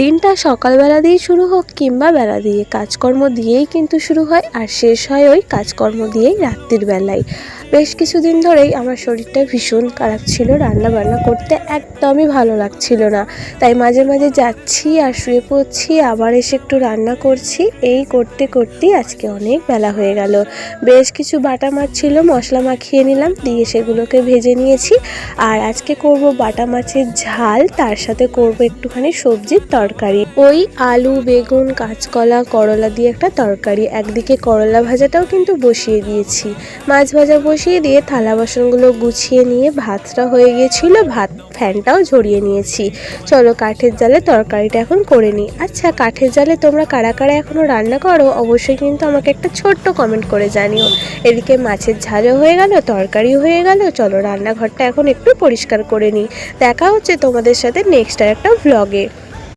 দিনটা সকালবেলা দিয়ে শুরু হোক কিংবা বেলা দিয়ে, কাজকর্ম দিয়েই কিন্তু শুরু হয় আর শেষ হয় ওই কাজকর্ম দিয়েই রাত্রির বেলায়। বেশ কিছুদিন ধরেই আমার শরীরটা ভীষণ খারাপ ছিল রান্না বান্না করতে একদমই ভালো লাগছিল না। তাই মাঝে মাঝে যাচ্ছি আর শুয়ে পড়ছি, আবার এসে একটু রান্না করছি। এই করতে করতেই আজকে অনেক বেলা হয়ে গেল। বেশ কিছু বাটা মাছ ছিল, মশলা মাখিয়ে নিলাম, দিয়ে সেগুলোকে ভেজে নিয়েছি। আর আজকে করব বাটা মাছের ঝাল, তার সাথে করব একটুখানি সবজির তরকারি। ওই আলু, বেগুন, কাঁচকলা, করলা দিয়ে একটা তরকারি। একদিকে করলা ভাজাটাও কিন্তু বসিয়ে দিয়েছি। মাছ ভাজা বসিয়ে দিয়ে থালা বাসনগুলো গুছিয়ে নিয়ে ভাতটা হয়ে গিয়েছিল, ভাত ফ্যানটাও ঝরিয়ে নিয়েছি। চলো কাঠের জালে তরকারিটা এখন করে নিই। আচ্ছা কাঠের জালে তোমরা কারা কারা এখনও রান্না করো, অবশ্যই কিন্তু আমাকে একটা ছোট্ট কমেন্ট করে জানিও। এদিকে মাছের ঝালও হয়ে গেল, তরকারিও হয়ে গেল, চলো রান্নাঘরটা এখন একটু পরিষ্কার করে নিই। দেখা হচ্ছে তোমাদের সাথে নেক্সট আর একটা ভ্লগে